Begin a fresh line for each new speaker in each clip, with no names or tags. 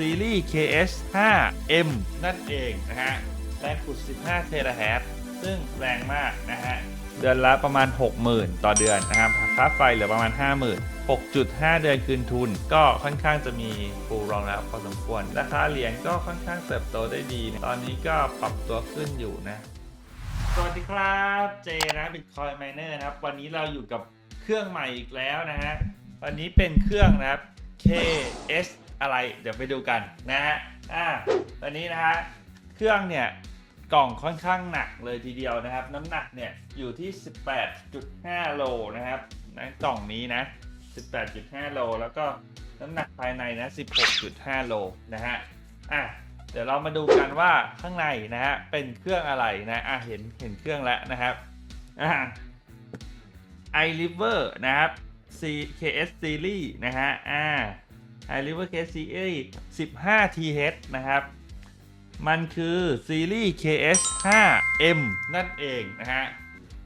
ซีรีส์ KS5M นั่นเองนะฮะแรงขุด 15 เทราแฮตซึ่งแรงมากนะฮะ เดือนละประมาณ 60,000 ต่อเดือนนะครับค่าไฟเหลือประมาณ 50,000 6.5 เดือนคืนทุน ก็ค่อนข้างจะมีฟูรองแล้วพอสมควร ราคาเหรียญก็ค่อนข้างเติบโตได้ดี ตอนนี้ก็ปรับตัวขึ้นอยู่นะ สวัสดีครับเจนะบิตคอย Miner นะครับ วันนี้เราอยู่กับเครื่องใหม่อีกแล้วนะฮะ วันนี้เป็นเครื่องนะครับ KS อะไรเดี๋ยวไปดูกันนะฮะอ่าวันนี้นะฮะเครื่องเนี่ยกล่องค่อนข้างหนักเลยทีเดียวนะครับ น้ำหนักเนี่ยอยู่ที่ 18.5 โลนะครับนะกล่องนี้นะ 18.5 โลแล้วก็น้ำหนักภายในนะ 16.5 โลนะฮะอะเดี๋ยวเรามาดูกันว่าข้างในนะฮะเป็นเครื่องอะไรนะอะเห็นเห็นเครื่องแล้วนะครับอ่า iRiver นะครับ CKS Series นะฮะอ่า iRiver KS Series 15 TH นะครับ มันคือซีรีส์ KS5M นั่นเองนะฮะ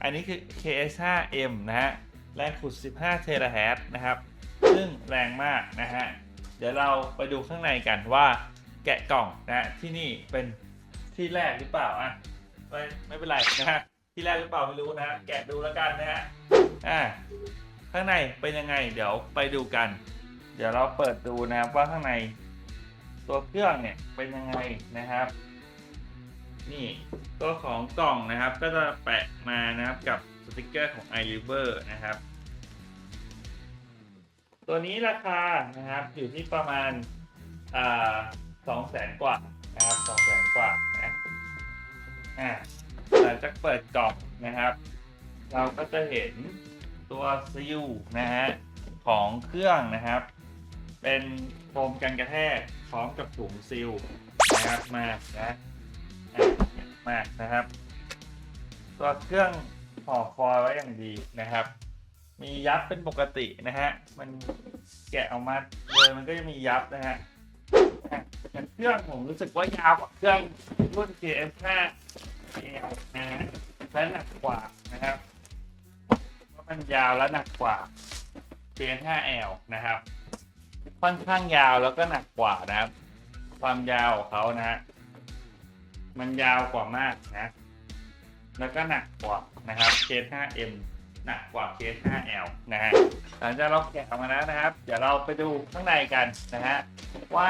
อันนี้คือ KS5M นะฮะ แรงขุด 15 เทราแฮร์ตซ์นะครับ ซึ่งแรงมากนะฮะ เดี๋ยวเราไปดูข้างในกันว่าแกะกล่องนะฮะที่นี่เป็นที่แรกหรือเปล่าอะไม่ไม่เป็นไรนะฮะที่แรกหรือเปล่าไม่รู้นะฮะแกะดูแล้วกันนะฮะอ่าข้างในเป็นยังไงเดี๋ยวไปดูกัน เดี๋ยวเราเปิดดูนะครับว่าข้างในตัวเครื่องเนี่ยเป็นยังไงนะครับ นี่ตัวของกล่องนะครับ ก็จะแปะมานะครับกับสติกเกอร์ของ iRiver นะครับ ตัวนี้ราคานะครับอยู่ที่ประมาณสองแสนกว่านะครับสองแสนกว่านะอ่าหลังจากเปิดกล่องนะครับ เราก็จะเห็นตัวซิลนะฮะของเครื่องนะครับ เป็นโฟมกันกระแทกพร้อมกับถุงซิลนะครับมานะมานะครับ ตัวเครื่องห่อคอยไว้อย่างดีนะครับ มียับเป็นปกตินะฮะมันแกะออกมาเลยมันก็จะมียับนะฮะแต่เครื่องผมรู้สึกว่ายาวกว่าเครื่องรุ่น KF5 นะฮะและหนักกว่านะครับเพราะมันยาวและหนักกว่า KF5L นะครับ ค่อนข้างยาวแล้วก็หนักกว่านะครับ ความยาวของเขานะฮะมันยาวกว่ามากนะ แล้วก็หนักกว่านะครับ Case 5M หนักกว่า Case 5L นะฮะหลังจากเราแกะออกมาแล้วนะครับ เดี๋ยวเราไปดูข้างในกันนะฮะว่า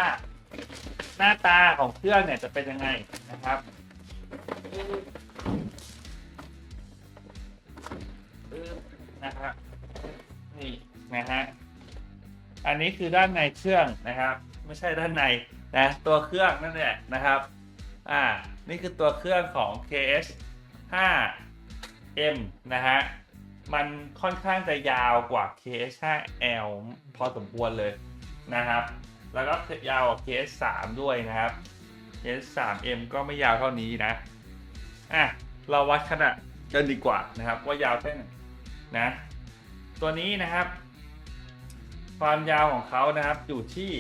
หน้าตาของเครื่องเนี่ยจะเป็นยังไงนะครับนะครับนี่นะฮะ อันนี้คือด้านในเครื่องนะครับ ไม่ใช่ด้านในนะตัวเครื่องนั่นแหละนะครับอ่านี่คือตัวเครื่องของ KS 5M นะฮะมันค่อนข้างจะยาวกว่า KS 5L พอสมควรเลยนะครับ แล้วก็ยาวกว่า KS 3ด้วยนะครับ KS 3M ก็ไม่ยาวเท่านี้นะอะเราวัดขนาดกันดีกว่านะครับ ว่ายาวแค่ไหนนะ ตัวนี้นะครับ ความยาวของเขานะครับอยู่ที่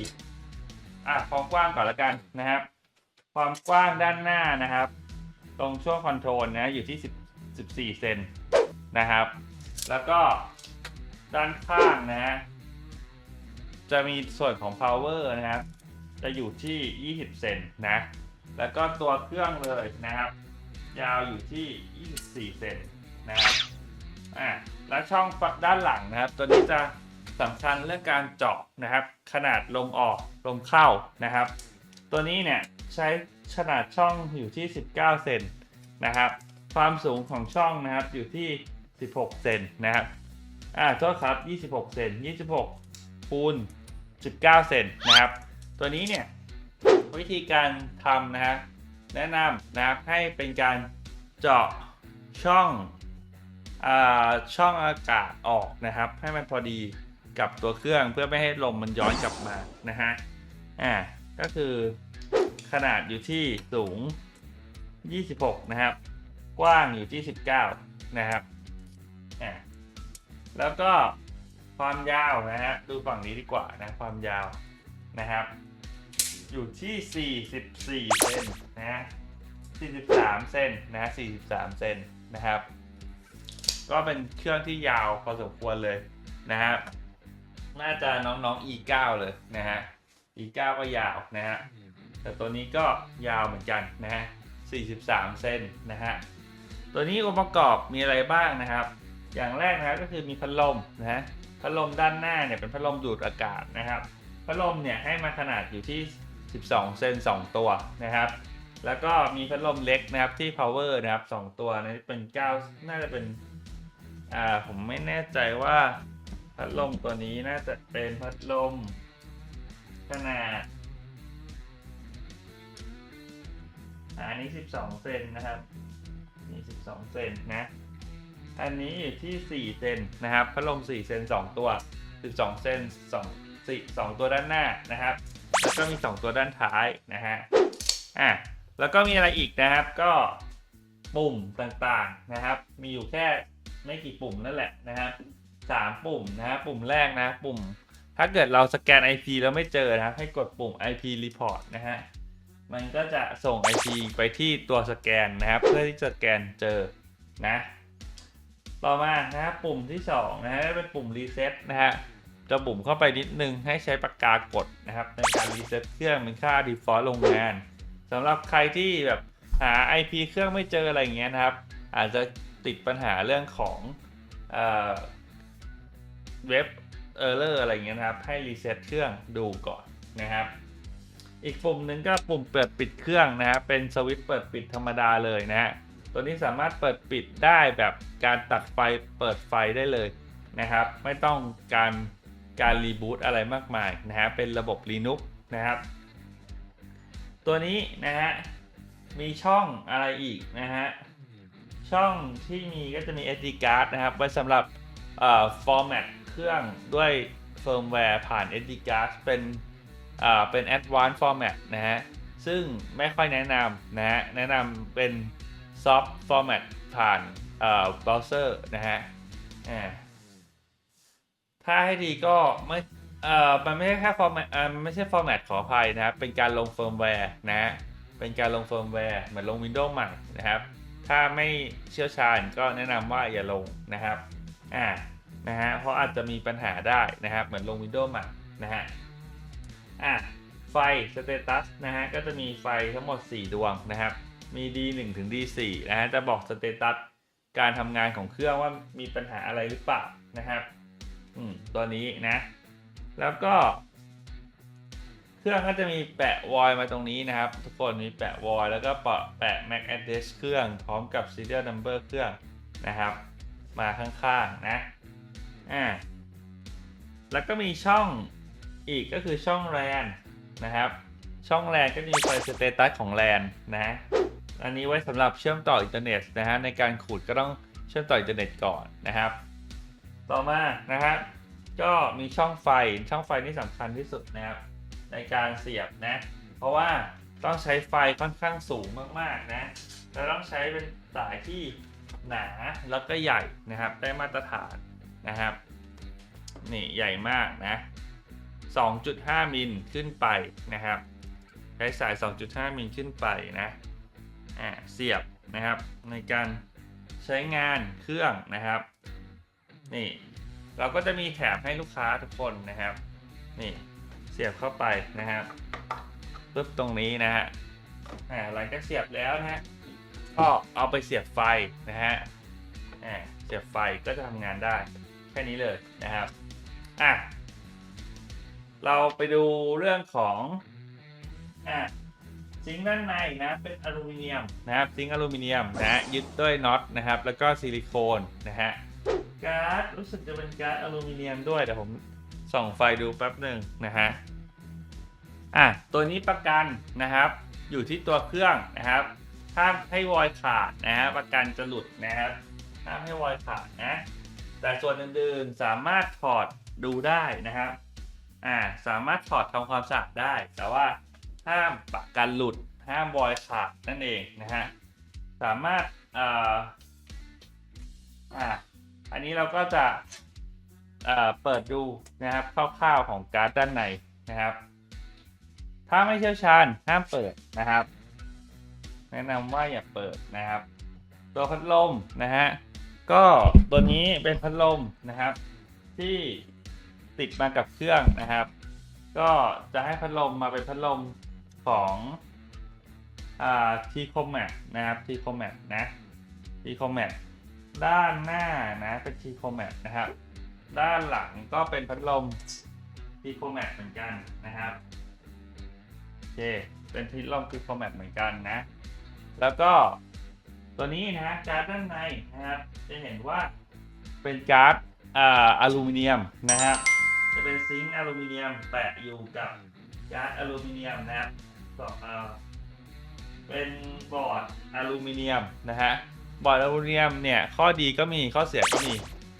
อะความกว้างก่อนละกันนะครับ ความกว้างด้านหน้านะครับ ตรงช่วงคอนโทรลนะอยู่ที่ 10 14เซนนะครับ แล้วก็ด้านข้างนะฮะจะมีส่วนของ power นะครับ จะอยู่ที่ 20 เซนนะ แล้วก็ตัวเครื่องเลยนะครับ ยาวอยู่ที่ 24 เซนนะครับอะแล้วช่องด้านหลังนะครับ ตัวนี้จะ สำคัญเรื่องการเจาะนะครับ ขนาดลมออกลมเข้านะครับ ตัวนี้เนี่ยใช้ขนาดช่องอยู่ที่ 19 เซนนะครับ ความสูงของช่องนะครับอยู่ที่ 16 เซนนะครับอ่าโทษครับ 26 เซน26คูณ19 เซนนะครับ ตัวนี้เนี่ยวิธีการทำนะฮะแนะนำนะครับให้เป็นการเจาะช่องอาช่องอากาศออกนะครับ ให้มันพอดี กับตัวเครื่องเพื่อไม่ให้ลมมันย้อนกลับมานะฮะอ่าก็คือขนาดอยู่ที่สูง 26 นะครับ กว้างอยู่ที่ 19 นะครับอ่าแล้วก็ความยาวนะฮะดูฝั่งนี้ดีกว่านะความยาวนะครับ อยู่ที่ 44 เซนนะฮะ43 เซนนะฮะ43 เซนนะครับ ก็เป็นเครื่องที่ยาวพอสมควรเลยนะครับ น่าจะน้องๆ E9 เลยนะฮะ E9 ก็ยาวนะฮะ แต่ตัวนี้ก็ยาวเหมือนกันนะฮะ 43 เซนนะฮะ ตัวนี้องค์ประกอบมีอะไรบ้างนะครับ อย่างแรกนะครับก็คือมีพัดลมนะฮะ พัดลมด้านหน้าเนี่ยเป็นพัดลมดูดอากาศนะครับ พัดลมเนี่ยให้มาขนาดอยู่ที่ 12 เซน2 ตัวนะครับแล้วก็มีพัดลมเล็กนะครับที่ power นะครับ 2 ตัวนะเป็น 9 น่าจะเป็น อ่า ผมไม่แน่ใจว่า พัดลมตัวนี้น่าจะเป็นพัดลม ขนาด อันนี้ 12 เซนนะครับนี่12 เซนนะ อันนี้อยู่ที่ 4 เซนนะครับ พัดลม 4 เซน 2 ตัว 12 เซน2 4 2 ตัวด้านหน้านะครับ แล้วก็มี 2 ตัวด้านท้ายนะฮะ อะ แล้วก็มีอะไรอีกนะครับ ก็ปุ่มต่างๆนะครับ มีอยู่แค่ไม่กี่ปุ่มนั่นแหละนะครับ สามปุ่มนะฮะปุ่มแรกนะ ปุ่ม ถ้าเกิดเราสแกน IP แล้วไม่เจอนะให้กดปุ่ม IP report นะฮะมันก็จะส่ง IP ไปที่ตัวสแกนนะครับ เพื่อที่จะสแกนเจอนะ ต่อมานะครับปุ่มที่2นะฮะเป็นปุ่ม reset นะฮะจะปุ่มเข้าไปนิดนึงให้ใช้ปากกากดนะครับ ในการ reset เครื่องเป็นค่า default โรงงานสำหรับใครที่แบบหา IP เครื่องไม่เจออะไรอย่างเงี้ยนะครับ อาจจะติดปัญหาเรื่องของ เว็บเออร์เลอร์อะไรเงี้ยนะครับ ให้ reset เครื่องดูก่อนนะครับ อีกปุ่มหนึ่งก็ปุ่มเปิดปิดเครื่องนะครับเป็นสวิตช์เปิดปิดธรรมดาเลยนะฮะตัวนี้สามารถเปิดปิดได้แบบการตัดไฟเปิดไฟได้เลยนะครับ ไม่ต้องการการรีบูตอะไรมากมายนะฮะเป็นระบบ Linux นะครับ ตัวนี้นะฮะมีช่องอะไรอีกนะฮะช่องที่มีก็จะมี SD card นะครับไว้สำหรับเอ่อ format เค รื่องด้วยเฟิร์มแวร์ผ่าน SD card เป็นอ่าเป็น advanced format นะฮะ ซึ่งไม่ค่อยแนะนำนะฮะ แนะนำเป็น soft format ผ่านเอ่อ browser นะฮะอ่าถ้าให้ดีก็ไม่เอ่อมันไม่ใช่แค่ format อ่ามันไม่ใช่ format ขออภัยนะครับ เป็นการลงเฟิร์มแวร์นะฮะ เป็นการลงเฟิร์มแวร์เหมือนลง Windows ใหม่นะครับ ถ้าไม่เชี่ยวชาญก็แนะนำว่าอย่าลงนะครับ อ่า นะฮะเพราะอาจจะมีปัญหาได้นะครับเหมือนลง Windows ใหม่นะฮะอะไฟสเตตัสนะฮะก็จะมีไฟทั้งหมด 4 ดวงนะครับ มี D1 ถึง D4 นะฮะจะบอกสเตตัสการทำงานของเครื่องว่ามีปัญหาอะไรหรือเปล่านะครับอืมตัวนี้นะ แล้วก็ เครื่องก็จะมีแปะวอยมาตรงนี้นะครับ ทุกคนมีแปะวอยแล้วก็แปะแปะ MAC address เครื่องพร้อมกับ serial number เครื่องนะครับ มาข้างๆนะ อ่าแล้วก็มีช่องอีกก็คือช่องแลนนะครับ ช่องแลนก็มีไฟสเตตัสของแลนนะ อันนี้ไว้สำหรับเชื่อมต่ออินเทอร์เน็ตนะฮะในการขูดก็ต้องเชื่อมต่ออินเทอร์เน็ตก่อนนะครับ ต่อมานะครับก็มีช่องไฟช่องไฟนี่สำคัญที่สุดนะครับในการเสียบนะ เพราะว่าต้องใช้ไฟค่อนข้างสูงมากๆนะแล้วต้องใช้เป็นสายที่หนาแล้วก็ใหญ่นะครับได้มาตรฐาน นะครับ นี่ใหญ่มากนะ 2.5 มิลขึ้นไปนะครับ ใช้สาย 2.5 มิลขึ้นไปนะอ่าเสียบนะครับในการใช้งานเครื่องนะครับ นี่เราก็จะมีแถมให้ลูกค้าทุกคนนะครับ นี่เสียบเข้าไปนะครับปึ๊บตรงนี้นะฮะอ่าหลังจากเสียบแล้วนะฮะก็เอาไปเสียบไฟนะฮะอ่าเสียบไฟก็จะทำงานได้ ค่นี้เลยนะครับอะเราไปดูเรื่องของอะซิงค์ด้านในนะเป็นอลูมิเนียมนะครับซิงค์อลูมิเนียมนะฮะยึดด้วยน็อตนะครับ แล้วก็ซิลิโคนนะฮะการ์ดรู้สึกจะเป็นการ์ดอลูมิเนียมด้วยแต่ผมส่องไฟดูแป๊บหนึ่งนะฮะอะตัวนี้ประกันนะครับ อยู่ที่ตัวเครื่องนะครับห้ามให้วอยขาดนะฮะประกันจะหลุดนะครับห้ามให้วอยขาดนะ แต่ส่วนอื่นๆสามารถถอดดูได้นะครับอ่าสามารถถอดทำความสะอาดได้ แต่ว่าห้ามปะกันหลุด ห้ามบอยขาดนั่นเองนะฮะสามารถอ่าอ่าอันนี้เราก็จะเอ่อเปิดดูนะครับคร่าวๆของการ์ดด้านในนะครับ ถ้าไม่เชี่ยวชาญห้ามเปิดนะครับ แนะนำว่าอย่าเปิดนะครับ ตัวพัดลมนะฮะ ก็ตัวนี้เป็นพัดลมนะครับ ที่ติดมากับเครื่องนะครับ ก็จะให้พัดลมมาเป็นพัดลมของอ่าทีคอมแมทนะครับทีคอมแมทนะทีคอมแมทด้านหน้านะเป็นทีคอมแมทนะครับ ด้านหลังก็เป็นพัดลมทีคอมแมทเหมือนกันนะครับโอเคเป็นพัดลมทีคอมแมทเหมือนกันนะ แล้วก็ ตัวนี้นะการ์ดด้านในนะครับจะเห็นว่าเป็นการ์ดอ่าอลูมิเนียมนะครับจะเป็นซิงค์อลูมิเนียมแปะอยู่กับการ์ดอลูมิเนียมนะครับก็เอ่อเป็นบอร์ดอลูมิเนียมนะฮะบอร์ดอลูมิเนียมเนี่ยข้อดีก็มีข้อเสียก็มี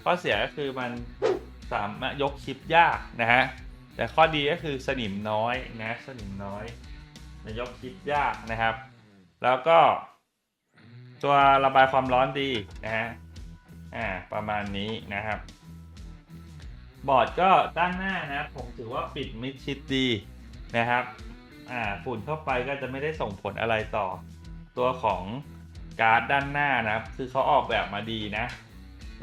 ข้อเสียก็คือมันสามารถยกชิปยากนะฮะแต่ข้อดีก็คือสนิมน้อยนะสนิมน้อยจะยกชิปยากนะครับ แล้วก็ ตัวระบายความร้อนดีนะฮะอ่าประมาณนี้นะครับ บอร์ดก็ด้านหน้านะผมถือว่าปิดมิดชิดดีนะครับอ่าฝุ่นเข้าไปก็จะไม่ได้ส่งผลอะไรต่อ ตัวของการ์ดด้านหน้านะครับ คือเขาออกแบบมาดีนะ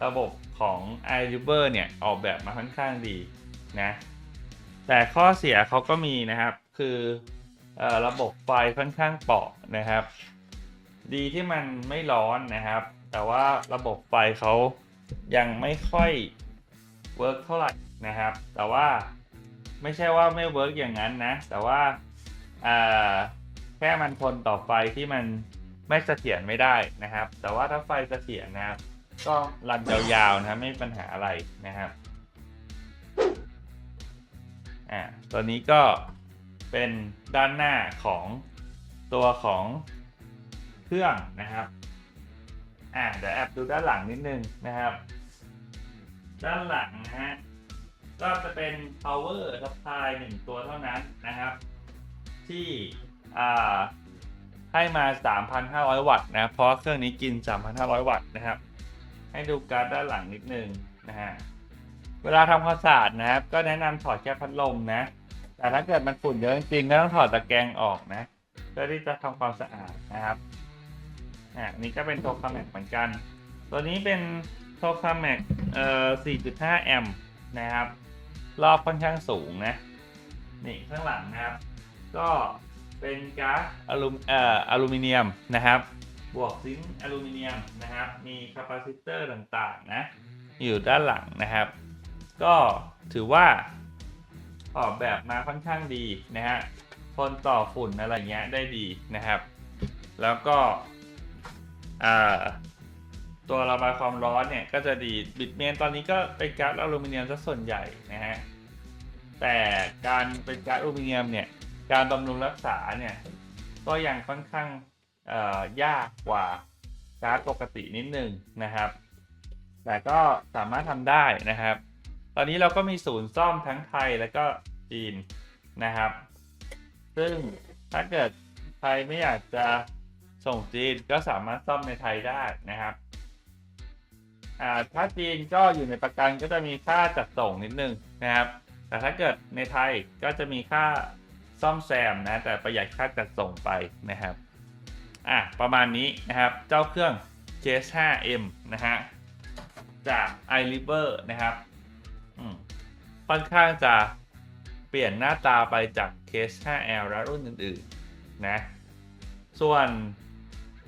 ระบบของ i r i v e r เนี่ยออกแบบมาค่อนข้างดีนะแต่ข้อเสียเขาก็มีนะครับคือเออระบบไฟค่อนข้างเปราะนะครับ ดีที่มันไม่ร้อนนะครับ แต่ว่าระบบไฟเขายังไม่ค่อยเวิร์กเท่าไหร่นะครับ แต่ว่าไม่ใช่ว่าไม่เวิร์กอย่างนั้นนะ แต่ว่าแค่มันทนต่อไฟที่มันไม่เสถียรไม่ได้นะครับ แต่ว่าถ้าไฟเสถียรนะครับ ก็รันยาวๆนะครับไม่มีปัญหาอะไรนะครับอ่าตัวนี้ก็เป็นด้านหน้าของตัวของ เครื่องนะครับอ่าเดี๋ยวแอบดูด้านหลังนิดนึงนะครับ ด้านหลังนะฮะก็จะเป็น power supply หนึ่งตัวเท่านั้นนะครับ ที่อ่าให้มา 3,500 วัตต์นะ เพราะเครื่องนี้กิน 3,500 วัตต์นะครับ ให้ดูการ์ดด้านหลังนิดนึงนะฮะ เวลาทำความสะอาดนะครับ ก็แนะนำถอดแค่พัดลมนะ แต่ถ้าเกิดมันฝุ่นเยอะจริงก็ต้องถอดตะแกรงออกนะ เพื่อที่จะทำความสะอาดนะครับ อ่านี่ก็เป็นโทคาแมกเหมือนกัน ตัวนี้เป็นโทคาแมกเอ่อ 4.5 แอมป์นะครับ รอบค่อนข้างสูงนะ นี่ข้างหลังนะครับ ก็เป็นก๊าซอลูเอ่ออลูมิเนียมนะครับ บวกซิงค์อลูมิเนียมนะครับ มีคาปาซิเตอร์ต่างๆนะ อยู่ด้านหลังนะครับ ก็ถือว่าออกแบบมาค่อนข้างดีนะฮะทนต่อฝุ่นอะไรเงี้ยได้ดีนะครับ แล้วก็ ตัวระบายความร้อนเนี่ยก็จะดีบิดเมนตอนนี้ก็เป็นก๊าซอลูมิเนียมซะส่วนใหญ่นะฮะแต่การเป็นก๊าซอลูมิเนียมเนี่ยการบำรุงรักษาเนี่ยก็ยังค่อนข้างยากกว่าก๊าซปกตินิดนึงนะครับ แต่ก็สามารถทำได้นะครับ ตอนนี้เราก็มีศูนย์ซ่อมทั้งไทยและก็จีนนะครับ ซึ่งถ้าเกิดใครไม่อยากจะ ส่งจีนก็สามารถซ่อมในไทยได้นะครับถ้าจีนก็อยู่ในประกันก็จะมีค่าจัดส่งนิดนึงนะครับ แต่ถ้าเกิดในไทยก็จะมีค่าซ่อมแซมนะ แต่ประหยัดค่าจัดส่งไปนะครับอะประมาณนี้นะครับ เจ้าเครื่อง KS5M นะฮะ จาก i r i v e r นะครับค่อนข้างจะเปลี่ยนหน้าตาไปจาก Case 5L และรุ่นอื่นๆนะ ส่วน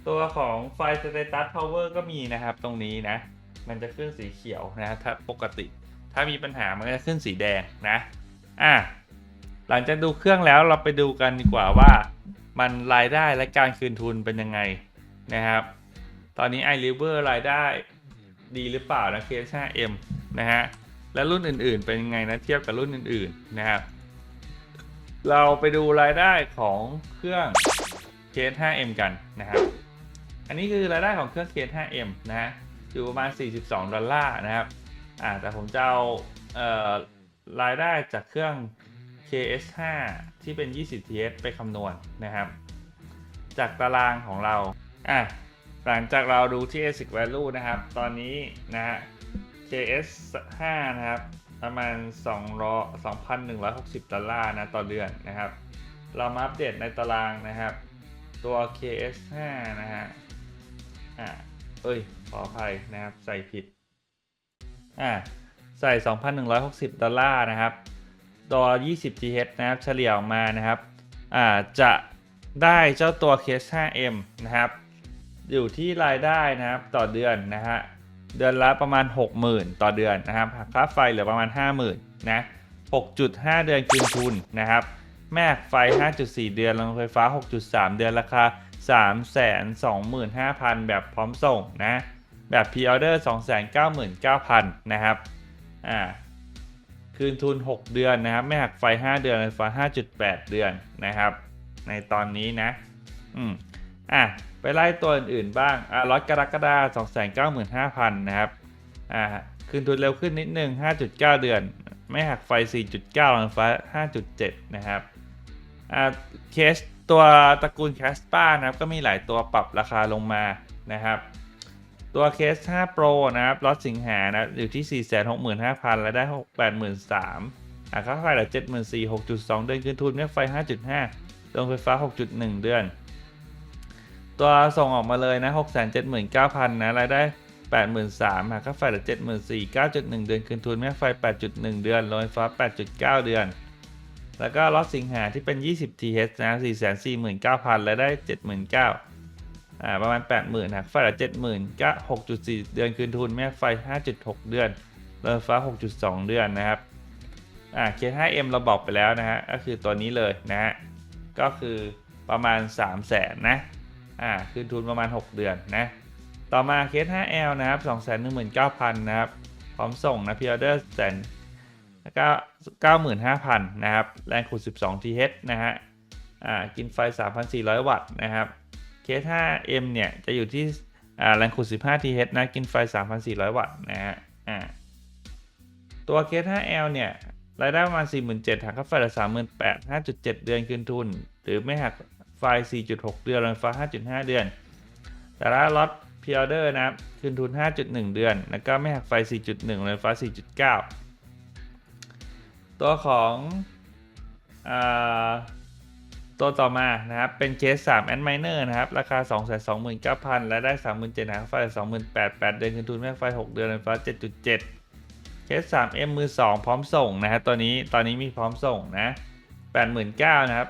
ตัวของไฟ Status Power ก็มีนะครับตรงนี้นะ มันจะขึ้นสีเขียวนะถ้าปกติ ถ้ามีปัญหามันจะขึ้นสีแดงนะอะหลังจากดูเครื่องแล้วเราไปดูกันดีกว่าว่า มันรายได้และการคืนทุนเป็นยังไงนะครับ ตอนนี้ i r i v e r รายได้ดีหรือเปล่านะ Case 5M นะฮะและรุ่นอื่นๆ เป็นยังไงนะเทียบกับรุ่นอื่นๆนะครับ เราไปดูรายได้ของเครื่อง Case 5M กันนะครับ อันนี้คือรายได้ของเครื่อง Case 5M นะฮะอยู่ประมาณ 42 ดอลลาร์นะครับอ่าแต่ผมจะเอาเอ่อรายได้จากเครื่อง KS5 ที่เป็น 20 TS ไปคำนวณนะครับ จากตารางของเราอะหลังจากเราดูที่ ASIC value นะครับ ตอนนี้นะฮะ KS5 นะครับ ประมาณ200 2,160 ดอลลาร์นะต่อเดือนนะครับ เรามาอัปเดตในตารางนะครับ ตัว KS5 นะฮะ อ่าเอ้ย ขออภัยนะครับ ใส่ผิด อ่า ใส่ 2,160 ดอลลาร์นะครับตัว20 TH นะครับ เฉลี่ยออกมานะครับ อ่า จะได้เจ้าตัว Case 5M นะครับ อยู่ที่รายได้นะครับต่อเดือนนะฮะ เดือนละประมาณ 60,000 ต่อเดือนนะครับหักค่าไฟเหลือประมาณ 50,000 นะ 6.5 เดือนคืนทุนนะครับ แม่ไฟ 5.4 เดือนโรงไฟฟ้า 6.3 เดือนราคา 325,000 แบบพร้อมส่งนะ แบบพ r ออเดอร์ 299,000 นะครับ อ่า คืนทุน 6 เดือนนะครับ ไม่หักไฟ 5 เดือนไฟฟ้า5.8 เดือนนะครับ ในตอนนี้นะ อืม อะ ไปไล่ตัวอื่นๆบ้าง อะร้อยกรกฎาคม295,000 นะครับ อ่า คืนทุนเร็วขึ้นนิดนึง 5.9 เดือน ไม่หักไฟ 4.9ลงฟ้า5.7 นะครับ อ่า เคส ตัวตระกูลแคสปานะครับก็มีหลายตัวปรับราคาลงมานะครับ ตัวเคส5 Pro นะครับลอตสิงหานะอยู่ที่ 465,000รายได้ 683,000อะค่าไฟเหลือ74.62 เดือนคืนทุนแม่ไฟ 5.5 ลงไฟฟ้า 6.1 เดือน ตัวส่งออกมาเลยนะ 679,000 นะรายได้ 83,000หากค่าไฟเหลือ74.91 เดือนคืนทุนแม่ไฟ 8.1 เดือนโรงไฟฟ้า 8.9 เดือน แล้วก็ล็อตสิงหาที่เป็น 20 TH นะ 449,000รายได้ 79,000อ่าประมาณ 80,000หากไฟลือ70,000 ก็ 6.4 เดือนคืนทุนแม่ไฟ 5.6 เดือนโรงไฟฟ้า 6.2 เดือนนะครับอ่า K5M เราบอกไปแล้วนะฮะ ก็คือตัวนี้เลยนะฮะ ก็คือประมาณ 300,000นะ อ่า คืนทุนประมาณ 6 เดือนนะ ต่อมาเคส 5L นะครับ 219,000 นะครับ พร้อมส่งนะพิออเดอร์แสน 95,000 นะครับ แรงขุด12 TH นะฮะอ่ากินไฟ 3,400 วัตต์นะครับเคส 5M เนี่ยจะอยู่ที่อ่าแรงขุด15 TH นะ กินไฟ 3,400 วัตต์นะฮะอ่าตัวเคส 5L เนี่ยรายได้ประมาณ 47,000หักค่าไฟละ38,000 5.7 เดือนคืนทุน หรือไม่หักไฟ 4.6 เดือนโรงไฟ5.5 เดือน แต่ละล็อตพิออเดอร์นะครับคืนทุน 5.1 เดือน แล้วก็ไม่หักไฟ 4.1โรงไฟ4.9 ตัวของอตัวต่อมานะครับ เป็นเคส3 a n d Miner นะครับ ราคา 229,000 และได้ 37,000หักค่าไฟ28,000 8เดือนคืนทุนไม่ไฟ 6 เดือนโรงไฟ7.7 เคส 3M มือ 2 พร้อมส่งนะฮะตัวนี้ตอนนี้มีพร้อมส่งนะ89,000นะครับ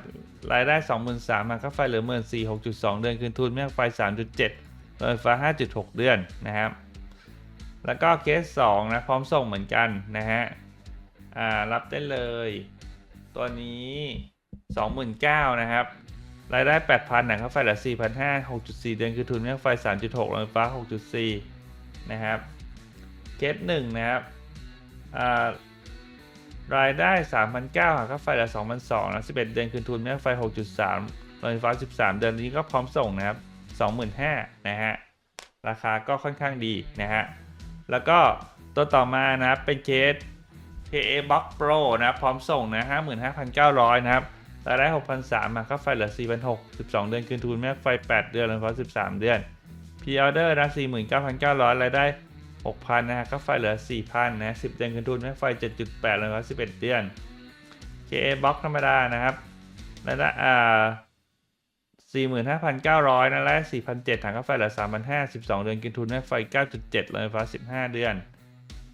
รายได้ 23,000หักค่าไฟเหลือ14 6.2 เดือนคืนทุนไม่ไฟ 3.7โรงไฟฟ้า5.6 เดือนนะครับ แล้วก็เคส2นะพร้อมส่งเหมือนกันนะฮะ อ่ารับได้เลย ตัวนี้ 29,000นะครับ รายได้ 8,000นะค่าไฟเหลือ4,500 6.4 เดือนคือทุนไม่หักไฟ 3.6โรงไฟฟ้า 6.4 นะครับเคส1นะครับอ่ารายได้ 3,900หักค่าไฟลือ2,200นะ11 เดือนคืนทุนแม่ไฟ 6.3รงไฟฟ้า 13 เดือนนี้ก็พร้อมส่งนะครับ 25,000นะฮะ ราคาก็ค่อนข้างดีนะฮะ แล้วก็ตัวต่อมานะครับเป็นเคส KA Box Pro นะพร้อมส่งนะ55,900 นะครับรายได้ 6,300หักค่าไฟเหลือ4,600 12 เดือนคืนทุนแม่ไฟ 8 เดือนโรงไฟฟ้า13 เดือน p ีออเดอร์นะ49,900 รายได้ 6,000นะฮะค่าไฟเหลือ 4,000 นะ 10 เดือนคืนทุนแม่ไฟ 7.8เลยครับ11 เดือน KA Box ธรรมดานะครับรายได้อ่า45,900นะและ4,700ถังค่าไฟเหลือ3,500 12 เดือนกินทุนแม่ไฟ 9.7เลยไฟฟ้า15 เดือน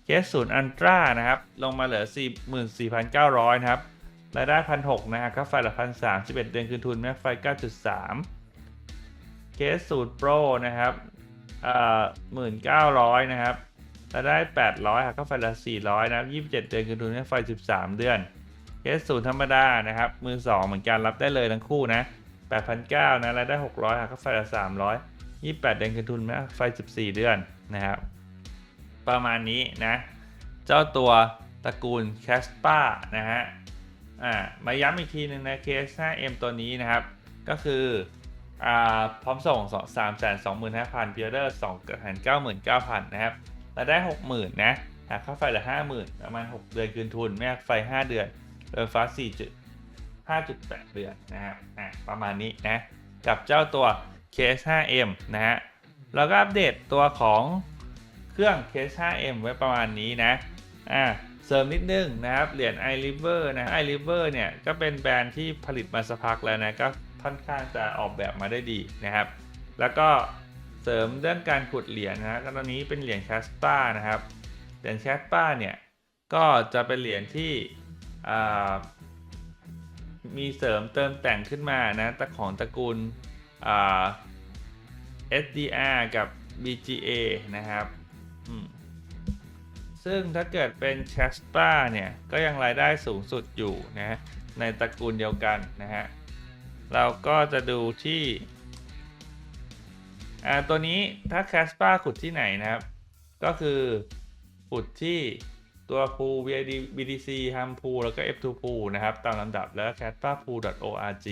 เคสศูนย์อันตรานะครับ ลงมาเหลือ 44,900 นะครับ รายได้1,600นะฮะค่าไฟเหลือ1,300 11เดือนคืนทุนแม่ไฟ 9.3 เคสศูนย์โปรนะครับเอ่า1,900นะครับรายได้800หักค่าไฟเหลือ400นะครับ27เดือนคืนทุนแม่ไฟ13เดือนเคสศูนย์ธรรมดานะครับ มือ2เหมือนกันรับได้เลยทั้งคู่นะ8,900นะรายได้600หักค่าไฟละ300 28เดือนคืนทุนแม่ไฟ14เดือนนะครับ ประมาณนี้นะ เจ้าตัวตระกูลแคสปานะฮะอ่ามาย้ำอีกทีหนึ่งนะเคส 5M ตัวนี้นะครับ ก็คืออ่าพร้อมส่ง 3 2 5 0 0 0พิออเดอร์2 99,000 นะครับรายได้ 60,000 นะหากค่าไฟเหลือ50,000 ประมาณ 6 เดือนคืนทุนแม่ไฟ 5 เดือนเรือฟ้า4 5.8 เดือนนะครับอ่าประมาณนี้นะ กับเจ้าตัว Case 5M นะฮะ แล้วก็อัปเดตตัวของ เครื่อง Case 5M ไว้ประมาณนี้นะอ่าเสริมนิดนึงนะครับ เหรียญ iRiver นะ iRiver เนี่ย ก็เป็นแบรนด์ที่ผลิตมาสักพักแล้วนะ ก็ค่อนข้างจะออกแบบมาได้ดีนะครับ แล้วก็เสริมเรื่องการขุดเหรียญนะก็ตอนนี้เป็นเหรียญแคสปานะครับ เหรียญแคสปาเนี่ย ก็จะเป็นเหรียญที่อ่ามีเสริมเติมแต่งขึ้นมานะต่ของตระกูล SDR กับ BGA นะครับ ซึ่งถ้าเกิดเป็น c h a s p a เนี่ย ก็ยังรายได้สูงสุดอยู่นะในตระกูลเดียวกันนะฮะ เราก็จะดูที่ อ่า ตัวนี้ถ้า c a s p a ขุดที่ไหนนะครับ ก็คือขุดที่ตัว pool BDC h a m pool แล้วก็ F2 pool นะครับ ตามลำดับแล้ว c a s p a pool org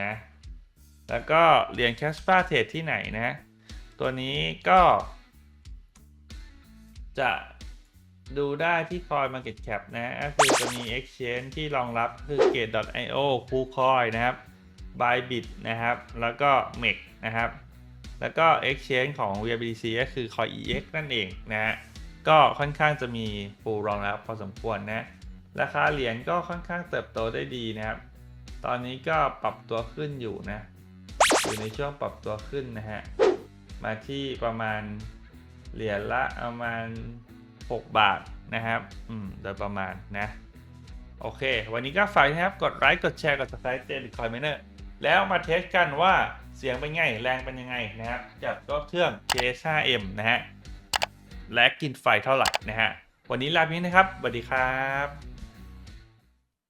นะ แล้วก็เหรียญ c a s p a Trade ที่ไหนนะ ตัวนี้ก็ จะดูได้ที่ Coin Market Cap นะก็คือจะมี Exchange ที่รองรับคือ Gate.io KuCoin นะครับ Bybit นะครับ แล้วก็ MEX นะครับ แล้วก็ Exchange ของ VBDC ก็คือ CoinEx นั่นเองนะฮะก็ค่อนข้างจะมีปูรองรับพอสมควรนะราคาเหรียญก็ค่อนข้างเติบโตได้ดีนะครับ ตอนนี้ก็ปรับตัวขึ้นอยู่นะ อยู่ในช่วงปรับตัวขึ้นนะฮะ มาที่ประมาณ เหรียญละประมาณ 6 บาทนะครับอืมโดยประมาณนะ โอเค วันนี้ก็ฝากนะครับ กดไลค์กดแชร์กด subscribe เจนคอยเมเนอร์แล้วมาเทสกันว่าเสียงเป็นไง แรงเป็นยังไงนะครับจับตัวเครื่อง K5M นะฮะและกินไฟเท่าไหร่นะฮะวันนี้ลาไปนี้นะครับสวัสดีครับ